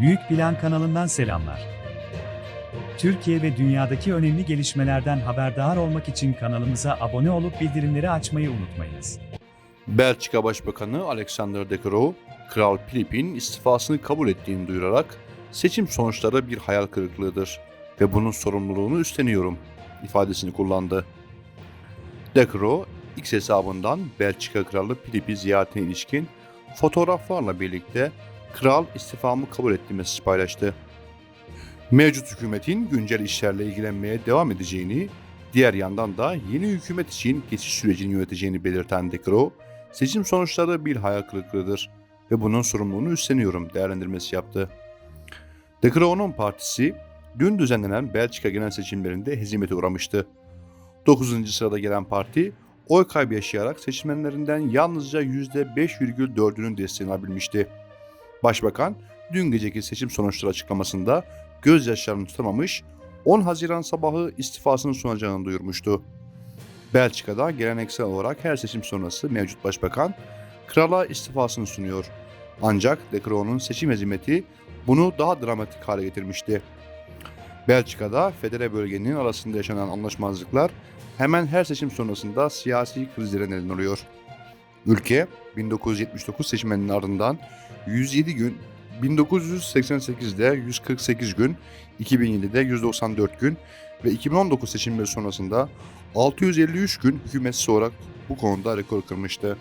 Büyük Plan kanalından selamlar. Türkiye ve dünyadaki önemli gelişmelerden haberdar olmak için kanalımıza abone olup bildirimleri açmayı unutmayınız. Belçika Başbakanı Alexander De Croo, Kral Filip'in istifasını kabul ettiğini duyurarak seçim sonuçları bir hayal kırıklığıdır ve bunun sorumluluğunu üstleniyorum ifadesini kullandı. De Croo, X hesabından Belçika Kralı Filip'i ziyaretine ilişkin fotoğraflarla birlikte Kral istifamı kabul etti mesajı paylaştı. Mevcut hükümetin güncel işlerle ilgilenmeye devam edeceğini, diğer yandan da yeni hükümet için geçiş sürecini yöneteceğini belirten De Croo, seçim sonuçları bir hayal kırıklığıdır ve bunun sorumluluğunu üstleniyorum değerlendirmesi yaptı. De Croo'nun partisi dün düzenlenen Belçika genel seçimlerinde hezimete uğramıştı. 9. sırada gelen parti oy kaybı yaşayarak seçmenlerinden yalnızca %5,4'ünün desteğini alabilmişti. Başbakan dün geceki seçim sonuçları açıklamasında gözyaşlarını tutamamış, 10 Haziran sabahı istifasını sunacağını duyurmuştu. Belçika'da geleneksel olarak her seçim sonrası mevcut başbakan krala istifasını sunuyor. Ancak De Croo'nun seçim hezimeti bunu daha dramatik hale getirmişti. Belçika'da federe bölgenin arasında yaşanan anlaşmazlıklar hemen her seçim sonrasında siyasi krizlere neden oluyor. Ülke 1979 seçimlerinin ardından 107 gün, 1988'de 148 gün, 2007'de 194 gün ve 2019 seçimleri sonrasında 653 gün hükümetsiz olarak bu konuda rekor kırmıştı.